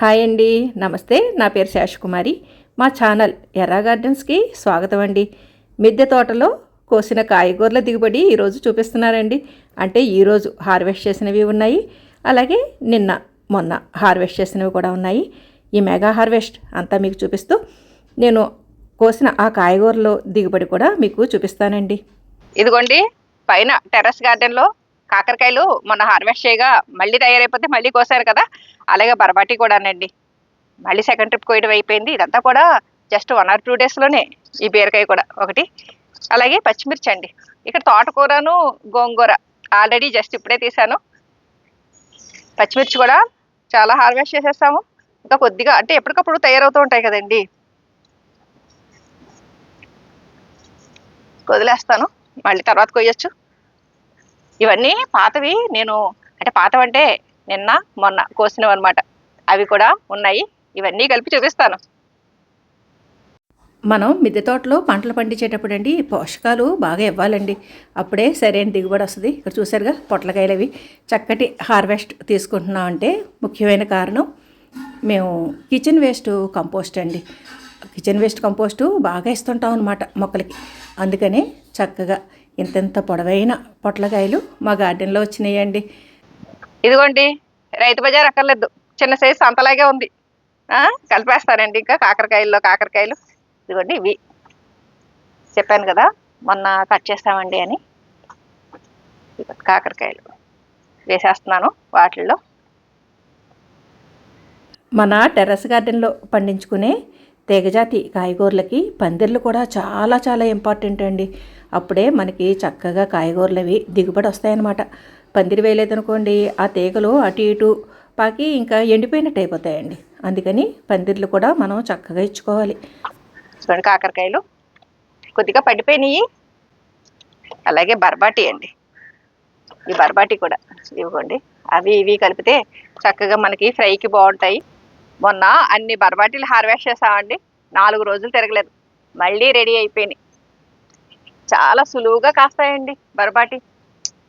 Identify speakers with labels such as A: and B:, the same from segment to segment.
A: Hi అండి. నమస్తే. నా పేరు శేషకుమారి మా ఛానల్ ఎర్రా గార్డెన్స్కి స్వాగతం అండి. మిద్దె తోటలో కోసిన కాయగూరల దిగుబడి ఈరోజు చూపిస్తున్నారండి. అంటే ఈరోజు హార్వెస్ట్ చేసినవి ఉన్నాయి. అలాగే నిన్న మొన్న హార్వెస్ట్ చేసినవి కూడా ఉన్నాయి. ఈ మెగా హార్వెస్ట్ అంతా మీకు చూపిస్తూ నేను కోసిన ఆ కాయగూరలో దిగుబడి కూడా మీకు చూపిస్తానండి.
B: ఇదిగోండి. పైన టెర్రస్ గార్డెన్లో కాకరకాయలు మొన్న హార్వెస్ట్ చేయగా మళ్ళీ తయారైపోతే మళ్ళీ కోసారు కదా. అలాగే బరబాటి కూడానండి. మళ్ళీ సెకండ్ ట్రిప్ కోయడం అయిపోయింది. ఇదంతా కూడా జస్ట్ వన్ ఆర్ టూ డేస్లోనే ఈ బీరకాయ కూడా ఒకటి. అలాగే పచ్చిమిర్చి అండి. ఇక్కడ తోటకూరను గోంగూర ఆల్రెడీ జస్ట్ ఇప్పుడే తీసాను. పచ్చిమిర్చి కూడా చాలా హార్వెస్ట్ చేసేస్తాము. ఇంకా కొద్దిగా అంటే ఎప్పటికప్పుడు తయారవుతూ ఉంటాయి కదండి. వదిలేస్తాను. మళ్ళీ తర్వాత కొయ్యొచ్చు. ఇవన్నీ పాతవి. నేను అంటే పాతవంటే నిన్న మొన్న కోసినవి అనమాట అవి కూడా ఉన్నాయి. ఇవన్నీ కలిపి చూపిస్తాను.
A: మనం మిద్దె తోటలో పంటలు పండించేటప్పుడు అండి పోషకాలు బాగా ఇవ్వాలండి. అప్పుడే సరైన దిగుబడి వస్తుంది. ఇక్కడ చూసారుగా పొట్లకాయలు అవి చక్కటి హార్వెస్ట్ తీసుకుంటున్నాం అంటే ముఖ్యమైన కారణం మేము కిచెన్ వేస్ట్ కంపోస్ట్ అండి. కిచెన్ వేస్ట్ కంపోస్టు బాగా ఇస్తుంటాం అనమాట మొక్కలకి. అందుకనే చక్కగా ఇంతెంత పొడవైన పొట్లకాయలు మా గార్డెన్లో వచ్చినాయండి.
B: ఇదిగోండి రైతు బజార్ అక్కర్లేదు. చిన్న సైజు సంతలాగే ఉంది. కలిపేస్తానండి ఇంకా కాకరకాయల్లో కాకరకాయలు. ఇదిగోండి ఇవి. చెప్పాను కదా మొన్న కట్ చేస్తామండి అని. కాకరకాయలు. వేసేస్తున్నాను వాటిల్లో.
A: మన టెర్రస్ గార్డెన్లో పండించుకునే తీగజాతి కాయగూరలకి పందిర్లు కూడా చాలా చాలా ఇంపార్టెంట్ అండి. అప్పుడే మనకి చక్కగా కాయగూరలు అవి దిగుబడి వస్తాయన్నమాట. పందిరి వేయలేదనుకోండి ఆ తీగలు అటు ఇటు పాకి ఇంకా ఎండిపోయినట్టు అయిపోతాయండి. అందుకని పందిర్లు కూడా మనం చక్కగా ఇచ్చుకోవాలి.
B: చూడండి కాకరకాయలు కొద్దిగా పడిపోయినాయి. అలాగే బర్బాటి అండి. ఈ బర్బాటి కూడా ఇవ్వండి. అవి ఇవి కలిపితే చక్కగా మనకి ఫ్రైకి బాగుంటాయి. మొన్న అన్ని బర్బాటీలు హార్వెస్ట్ చేసామండి. నాలుగు రోజులు తిరగలేదు. మళ్ళీ రెడీ అయిపోయినాయి. చాలా సులువుగా కాస్తాయండి బర్బాటి.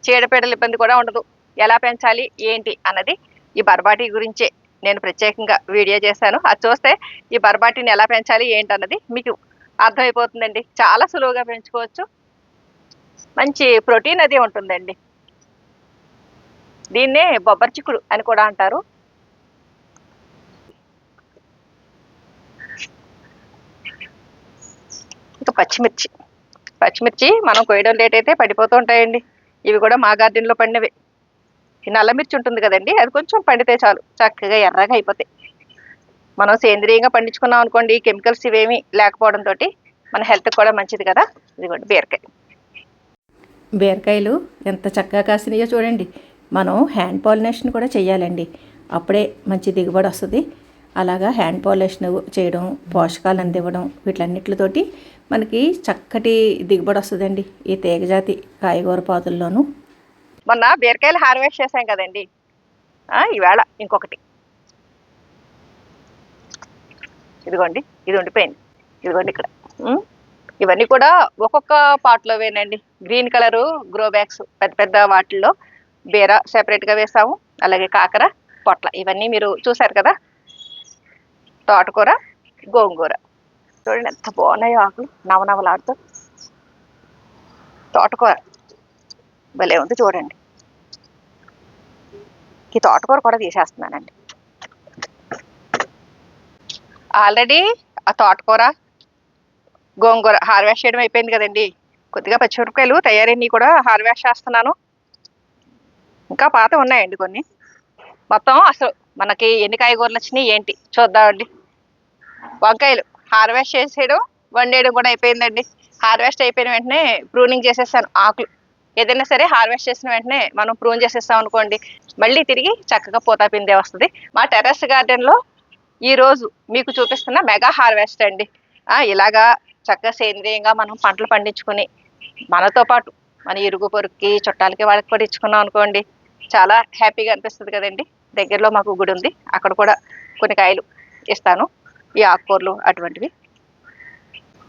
B: చీడపీడల ఇబ్బంది కూడా ఉండదు. ఎలా పెంచాలి ఏంటి అన్నది ఈ బర్బాటి గురించే నేను ప్రత్యేకంగా వీడియో చేశాను. అది చూస్తే ఈ బర్బాటిని ఎలా పెంచాలి ఏంటి అన్నది మీకు అర్థమైపోతుందండి. చాలా సులువుగా పెంచుకోవచ్చు. మంచి ప్రోటీన్ అది ఉంటుందండి. దీన్నే బొబ్బరి చిక్కుడు అని కూడా అంటారు. పచ్చిమిర్చి. పచ్చిమిర్చి మనం కొయ్యడం లేట్ అయితే పడిపోతూ ఉంటాయండి. ఇవి కూడా మా గార్డెన్లో పండినవి. ఈ నల్ల మిర్చి ఉంటుంది కదండి అది కొంచెం పండితే చాలు. చక్కగా ఎర్రగా అయిపోతాయి. మనం సేంద్రియంగా పండించుకున్నాం అనుకోండి కెమికల్స్ ఇవేమి లేకపోవడంతో మన హెల్త్ కూడా మంచిది కదా. ఇదిగోండి బీరకాయ.
A: బీరకాయలు ఎంత చక్కగా కాసినాయో చూడండి. మనం హ్యాండ్ పాలినేషన్ కూడా చేయాలండి అప్పుడే మంచి దిగుబడి వస్తుంది. అలాగా హ్యాండ్ పాలినేషన్ చేయడం పోషకాలు అందివ్వడం వీటన్నిటితోటి మనకి చక్కటి దిగుబడి వస్తుందండి ఈ తీగజాతి కాయగూర పాదుల్లోనూ.
B: మొన్న బీరకాయలు హార్వెస్ట్ చేశాం కదండి. ఈవేళ ఇంకొకటి. ఇదిగోండి ఇది ఉండిపోయింది. ఇదిగోండి ఇక్కడ. ఇవన్నీ కూడా ఒక్కొక్క పాట్లో వేనండి. గ్రీన్ కలరు గ్రో బ్యాగ్స్ పెద్ద పెద్ద వాటిల్లో బీర సెపరేట్గా వేసాము. అలాగే కాకర పొట్ల ఇవన్నీ మీరు చూసారు కదా. తోటకూర గోంగూర. చూడండి ఎంత బాగున్నాయో ఆకులు. నవనవలాడుతూ తోటకూర. భలే ఉంది చూడండి. ఈ తోటకూర కూడా తీసేస్తున్నానండి. ఆల్రెడీ ఆ తోటకూర గోంగూర హార్వెస్ట్ చేయడం అయిపోయింది కదండి. కొద్దిగా పచ్చిమిరపకాయలు తయారైనవి కూడా హార్వెస్ట్ చేస్తున్నాను. ఇంకా పాత ఉన్నాయండి కొన్ని. మొత్తం అసలు మనకి ఎన్ని కాయగూరలు వచ్చినాయి ఏంటి? చూద్దామండి. వంకాయలు. హార్వెస్ట్ చేసేయడం వండేయడం కూడా అయిపోయిందండి. హార్వెస్ట్ అయిపోయిన వెంటనే ప్రూనింగ్ చేసేస్తాను ఆకులు. ఏదైనా సరే హార్వెస్ట్ చేసిన వెంటనే మనం ప్రూన్ చేసేస్తాం అనుకోండి మళ్ళీ తిరిగి చక్కగా పోతాపిందే వస్తుంది. మా టెర్రస్ గార్డెన్లో ఈ రోజు మీకు చూపిస్తున్న మెగా హార్వెస్ట్ అండి. ఇలాగా చక్కగా సేంద్రియంగా మనం పంటలు పండించుకొని మనతో పాటు మన ఇరుగు పొరుక్కి చుట్టాలకి వాళ్ళకి కూడా ఇచ్చుకున్నాం అనుకోండి చాలా హ్యాపీగా అనిపిస్తుంది కదండి. దగ్గరలో మాకు గుడి ఉంది అక్కడ కూడా కొన్ని కాయలు ఇస్తాను. ఈ ఆకుకూరలు అటువంటివి.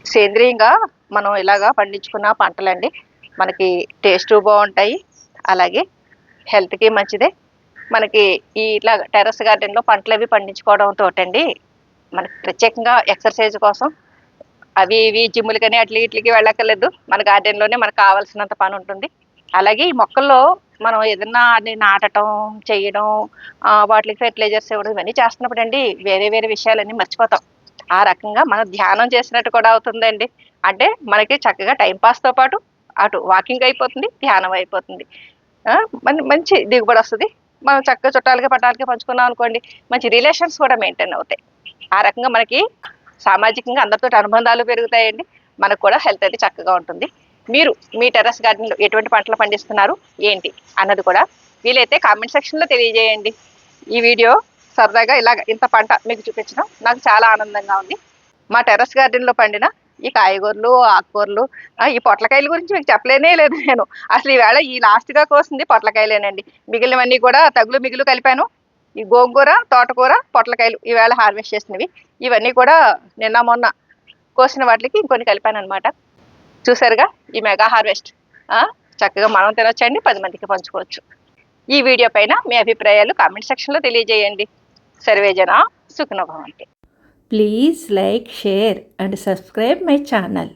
B: సేంద్రియంగా మనం ఇలాగా పండించుకున్న పంటలండి. మనకి టేస్ట్ బాగుంటాయి. అలాగే హెల్త్కి మంచిదే. మనకి ఈ ఇట్లా టెర్రస్ గార్డెన్లో పంటలు అవి పండించుకోవడంతో అండి మనకి ప్రత్యేకంగా ఎక్సర్సైజ్ కోసం అవి ఇవి జిమ్లు కానీ అట్లా ఇట్లకి వెళ్ళక్కర్లేదు. మన గార్డెన్లోనే మనకు కావాల్సినంత పని ఉంటుంది అలాగే ఈ మొక్కల్లో మనం ఏదన్నా అన్ని నాటటం చేయడం వాటికి ఫెర్టిలైజర్స్ ఇవ్వడం ఇవన్నీ చేస్తున్నప్పుడు అండి వేరే వేరే విషయాలన్నీ మర్చిపోతాం. ఆ రకంగా మనం ధ్యానం చేసినట్టు కూడా అవుతుందండి. అంటే మనకి చక్కగా టైంపాస్తో పాటు అటు వాకింగ్ అయిపోతుంది ధ్యానం అయిపోతుంది. మంచి దిగుబడి వస్తుంది. మనం చక్కగా చుట్టాలకి పట్టాలకి పంచుకున్నాం అనుకోండి మంచి రిలేషన్స్ కూడా మెయింటైన్ అవుతాయి. ఆ రకంగా మనకి సామాజికంగా అందరితో అనుబంధాలు పెరుగుతాయండి. మనకు కూడా హెల్త్ అయితే చక్కగా ఉంటుంది. మీరు మీ టెర్రస్ గార్డెన్లో ఎటువంటి పంటలు పండిస్తున్నారు? ఏంటి? అన్నది కూడా వీలైతే కామెంట్ సెక్షన్లో తెలియజేయండి. ఈ వీడియో సరదాగా ఇలాగ ఇంత పంట మీకు చూపించడం నాకు చాలా ఆనందంగా ఉంది. మా టెర్రస్ గార్డెన్లో పండిన ఈ కాయగూరలు ఆకుకూరలు ఈ పొట్లకాయల గురించి మీకు చెప్పలేనే లేదు నేను. అసలు ఈవేళ ఈ లాస్ట్గా కోసింది పొట్లకాయలేనండి. మిగిలినవన్నీ కూడా తగులు మిగులు కలిపాను. ఈ గోంగూర తోటకూర పొట్లకాయలు ఈవేళ హార్వెస్ట్ చేసినవి. ఇవన్నీ కూడా నిన్న మొన్న కోసిన వాటికి ఇంకొన్ని కలిపాను అనమాట చూసారుగా? ఈ మెగా హార్వెస్ట్. చక్కగా మనం తినొచ్చండి పది మందికి పంచుకోవచ్చు. ఈ వీడియో పైన మీ అభిప్రాయాలు కామెంట్ సెక్షన్లో తెలియజేయండి. సర్వేజన సుఖనభవంతి
A: please like share and subscribe my channel.